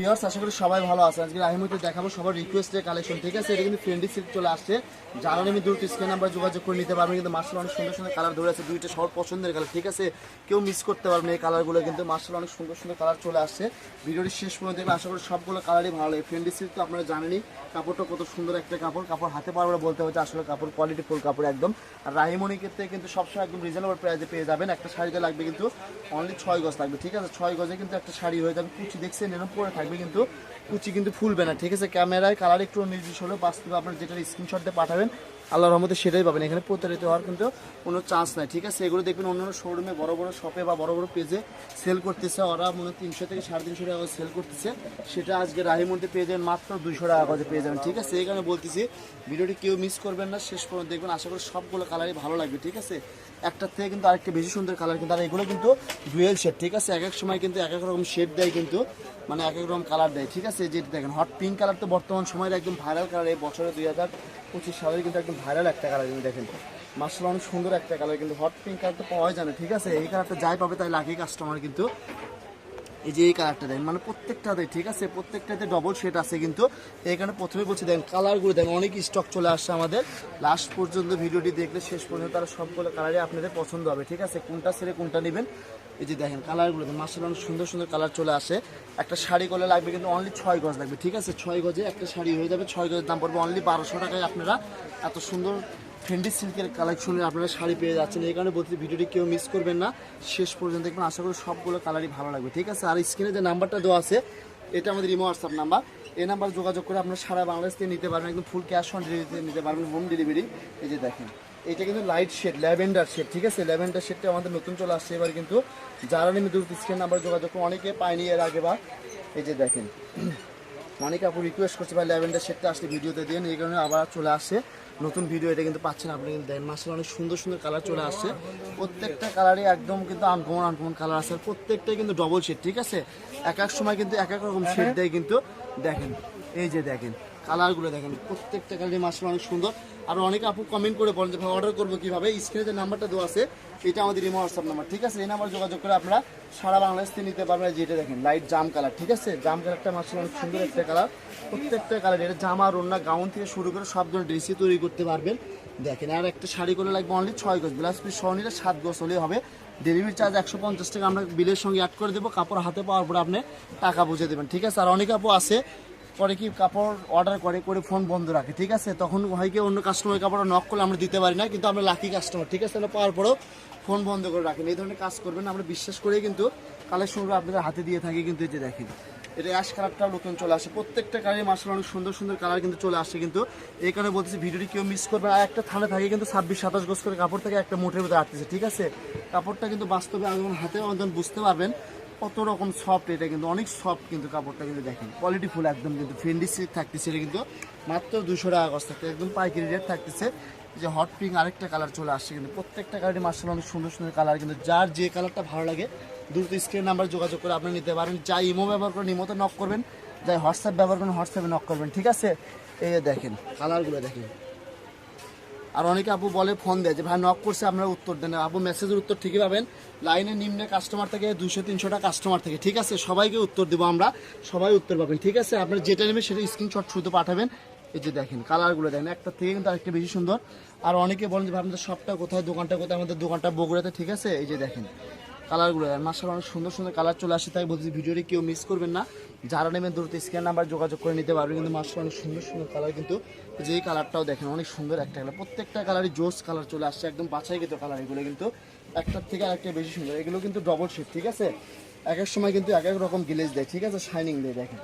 Pears আশা করি সবাই ভালো আছে আজকে রাহিমতে দেখাবো সবার রিকোয়েস্টের কালেকশন ঠিক আছে? এটা কিন্তু ফ্রেন্ডি সিল্ক চলে আসছে। যারা আমি দ্রুত স্ক্রিন নাম্বার যোগাযোগ করে নিতে পারবেন, কিন্তু মার্শাল অনেক সুন্দর সুন্দর কালার ধরে আছে। দুইটা সবার পছন্দের কালার ঠিক আছে? কেউ মিস করতে পারবেন এই কালারগুলো কিন্তু মার্শাল অনেক সুন্দর সুন্দর কালার চলে আসছে। ভিডিওটি শেষ পর্যন্ত দেখবেন, আশা করি সবগুলো কালারই ভালো লাগে। ফ্রেন্ডলি সিল্ক তো আপনারা জানেনই, কাপড়টা কত সুন্দর একটা কাপড়। কাপড় হাতে পারব বলতে যে আসলে কাপড় কোয়ালিটি ফুল কাপড় একদম। আর রাহিমণি ক্ষেত্রে কিন্তু সবসময় একদম রিজনেবল প্রাইসে পেয়ে যাবেন। একটা শাড়িতে লাগবে কিন্তু অনলি ছয় গজ লাগবে, ঠিক আছে? ছয় গজে কিন্তু একটা শাড়ি হয়ে যাবে। কুচি দেখছেন, এরকম পরে থাকবে। কিন্তু কুচি কিন্তু ফুলবে না। ঠিক আছে, ক্যামেরায় কালার একটু নির্দিষ্ট হলেও বাস্তবে আপনার যেটা স্ক্রিনশট দিয়ে পাঠাবেন, আল্লাহর রহমতে সেটাই পাবেন। এখানে প্রতারিত হওয়ার কিন্তু কোনো চান্স নাই, ঠিক আছে? এগুলো দেখবেন অন্য শোরুমে বড় বড় শপে বা বড় বড় পেজে সেল করতেছে। ওরা মনে তিনশো থেকে সাড়ে তিনশো টাকা সেল করতেছে। সেটা আজকে রাহির মধ্যে পেয়ে যাবেন, মাত্র দুইশো টাকা করে পেয়ে যাবেন, ঠিক আছে? কারণে বলতেছি, ভিডিওটি কেউ মিস করবেন না। শেষ পর্যন্ত দেখবেন, আশা করি সবগুলো কালারই ভালো লাগবে, ঠিক আছে? একটার থেকে কিন্তু আরেকটা বেশি সুন্দর কালার কিন্তু, আর এগুলো কিন্তু ডুয়েল শেড ঠিক আছে? এক এক সময় কিন্তু এক এক রকম শেড দেয় কিন্তু মানে এক এক রকম কালার দেয়, ঠিক আছে? যেটা দেখেন হট পিঙ্ক কালার তো বর্তমান সময়ের একদম ভাইরাল কালার এই বছরে দুই হাজার পঁচিশ সালের কিন্তু একদম ভাইরাল একটা কালার কিন্তু দেখেন। মার্শাল অনেক সুন্দর একটা কালার কিন্তু হট পিঙ্ক কালার তো পাওয়াই জানে ঠিক আছে? এই কালারটা যাই পাবে তাই লাগে কাস্টমার কিন্তু। এই যে এই কালারটা দেখেন মানে প্রত্যেকটাতে ঠিক আছে? প্রত্যেকটাতে ডবল শেড আছে কিন্তু। এখানে প্রথমে বলছি দেখেন কালারগুলো দেখেন অনেক স্টক চলে আসছে আমাদের। লাস্ট পর্যন্ত ভিডিওটি দেখলে শেষ পর্যন্ত তারা সবগুলো কালারই আপনাদের পছন্দ হবে, ঠিক আছে? কোনটা ছেড়ে কোনটা নেবেন? এই যে দেখেন কালারগুলো মার্শাল অনেক সুন্দর সুন্দর কালার চলে আসে। একটা শাড়ি করলে লাগবে কিন্তু অনলি ছয় গজ লাগবে, ঠিক আছে? ছয় গজে একটা শাড়ি হয়ে যাবে, ছয় গজের দাম পড়বে অনলি বারোশো টাকায় আপনারা এত সুন্দর ফ্রেন্ডি সিল্কের কালেকশনের আপনারা শাড়ি পেয়ে যাচ্ছেন। এই কারণে বলছি ভিডিওটি কেউ মিস করবেন না। শেষ পর্যন্ত দেখবেন। আশা করি সবগুলো কালারই ভালো লাগবে। ঠিক আছে? আর স্ক্রিনে যে নাম্বারটা দেওয়া আছে, এটা আমাদের ইমো হোয়াটসঅ্যাপ নাম্বার এই নাম্বার যোগাযোগ করে আপনারা সারা বাংলাদেশ থেকে নিতে পারবেন। একদম ফুল ক্যাশ অন ডেলিভারিতে নিতে পারবেন। হোম ডেলিভারি এই যে দেখেন, এটা কিন্তু লাইট শেড ল্যাভেন্ডার শেড ঠিক আছে? ল্যাভেন্ডার শেডটা আমাদের নতুন চলে আসছে। এবার কিন্তু যারা নিয়ে দ্রুত স্ক্রিন নাম্বার যোগাযোগ করে, অনেকে পায়নি এর আগে বা। এই যে দেখেন অনেকে আপু রিকোয়েস্ট করছে ভাই ল্যাভেন্ডার শেডটা আসলে ভিডিওতে দিন এই কারণে আবার চলে আসে নতুন ভিডিও এটা কিন্তু পাচ্ছেন আপনি কিন্তু দেন মাসের অনেক সুন্দর সুন্দর কালার চলে আসছে। প্রত্যেকটা কালারই একদম কিন্তু আনকমন আনকমন কালার আছে। আর প্রত্যেকটাই কিন্তু ডবল শেড ঠিক আছে? এক এক সময় কিন্তু এক এক রকম শেড দেয় কিন্তু দেখেন। এই যে দেখেন কালারগুলো দেখেন, প্রত্যেকটা কালারই মাসের অনেক সুন্দর। আর অনেকে আপু কমেন্ট করে বলেন যে, ভাই অর্ডার করব কীভাবে? স্ক্রিনে যে নাম্বারটা দেওয়া আছে, এটা আমাদের ইমো হোয়াটসঅ্যাপ নাম্বার ঠিক আছে? এই নাম্বার যোগাযোগ করে আপনারা সারা বাংলাদেশ থেকে নিতে পারবেন যেটা দেখেন লাইট জাম কালার ঠিক আছে? জাম কালারটা মাসের অনেক সুন্দর একটা কালার প্রত্যেকটা কালার এটা জামা রন্না গাউন থেকে শুরু করে সব ধরনের ড্রেসই তৈরি করতে পারবেন। দেখেন, আর একটা শাড়ি করে লাগবে অনলি ছয় গজ। ব্লাউজ পিস সহ নিলে সাত গজ হলেই হবে। ডেলিভারি চার্জ একশো পঞ্চাশ টাকা। আমরা বিলের সঙ্গে অ্যাড করে দেবো। কাপড় হাতে পাওয়ার পরে আপনি টাকা বুঝে দেবেন। ঠিক আছে? আর অনেক আপু আছে পরে কি কাপড় অর্ডার করে করে ফোন বন্ধ রাখে, ঠিক আছে? তখন হয় কি অন্য কাস্টমার কাপড় নক করলে আমরা দিতে পারি না, কিন্তু আমরা লাকি কাস্টমার ঠিক আছে? আমরা পাওয়ার পরেও ফোন বন্ধ করে রাখেন। এই ধরনের কাজ করবেন আমরা বিশ্বাস করে কিন্তু কালেকশনগুলো আপনাদের হাতে দিয়ে থাকি, কিন্তু এই যে দেখেন এটা অ্যাশ কালারটাও নতুন চলে আসে। প্রত্যেকটা কালারই মার্শাল অনেক সুন্দর সুন্দর কালার কিন্তু চলে আসে কিন্তু। এই কারণে বলতেছি, ভিডিওটি কেউ মিস করবে আর একটা থানে থাকে কিন্তু ছাব্বিশ, সাতাশ গোজ করে কাপড় থেকে, একটা মোটের ভিতরে আটতেছে ঠিক আছে? কাপড়টা কিন্তু বাস্তবে যখন হাতে অন্তন বুঝতে পারবেন। কত রকম সফট এটা কিন্তু অনেক সফট কিন্তু কাপড়টা কিন্তু দেখেন। কোয়ালিটি ফুল একদম কিন্তু ফ্রেন্ডি সিল্ক থাকতেছে, এটা কিন্তু মাত্র দুশো টাকা গজ থাকতে একদম পাইকারি রেট থাকতেছে। যে হট পিঙ্ক আরেকটা কালার চলে আসছে কিন্তু, প্রত্যেকটা কালারই মার্শাল অনেক সুন্দর সুন্দর কালার কিন্তু যার যে কালারটা ভালো লাগে, দ্রুত স্ক্রিন নাম্বার যোগাযোগ করে আপনি নিতে পারেন। যা ইমো ব্যবহার করেন ইমোতে নক করবেন, যাই হোয়াটসঅ্যাপ ব্যবহার করেন হোয়াটসঅ্যাপে নক করবেন, ঠিক আছে? এই দেখেন কালারগুলো দেখেন। আর অনেকে আপু বলে, ফোন দেয় যে, ভাই নক করছে, আপনারা উত্তর দেন। আপু মেসেজের উত্তর ঠিকই পাবেন। লাইনে নিম্নে কাস্টমার থেকে দুশো তিনশোটা কাস্টমার থেকে, ঠিক আছে? সবাইকে উত্তর দেবো আমরা। সবাই উত্তর পাবেন, ঠিক আছে? আপনার যেটা নেবেন সেটা স্ক্রিনশট শুধু পাঠাবেন। এই যে দেখেন কালারগুলো দেখেন, একটা থেকে কিন্তু আরেকটা বেশি সুন্দর। আর অনেকে বলেন যে আপনাদের সবটা কোথায়? দোকানটা কোথায়? আমাদের দোকানটা বগুড়াতে। ঠিক আছে? এই যে দেখেন কালারগুলো। মাসাল অনেক সুন্দর সুন্দর কালার চলে আসে, তাই বলছি ভিডিওটি কেউ মিস করবেন না। যারা নেবেন দ্রুত স্ক্যান নাম্বার যোগাযোগ করে নিতে পারবে কিন্তু মাসাল অনেক সুন্দর সুন্দর কালার কিন্তু যে কালারটাও দেখেন, অনেক সুন্দর একটা কালার। প্রত্যেকটা কালারই জোস কালার চলে আসছে একদম বাছাই গেত কালার এগুলো কিন্তু। একটার থেকে আরেকটা বেশি সুন্দর। এগুলো কিন্তু ডবল শেড ঠিক আছে? এক এক সময় কিন্তু এক এক রকম গ্লেজ দেয়, ঠিক আছে? শাইনিং দেয়, দেখেন।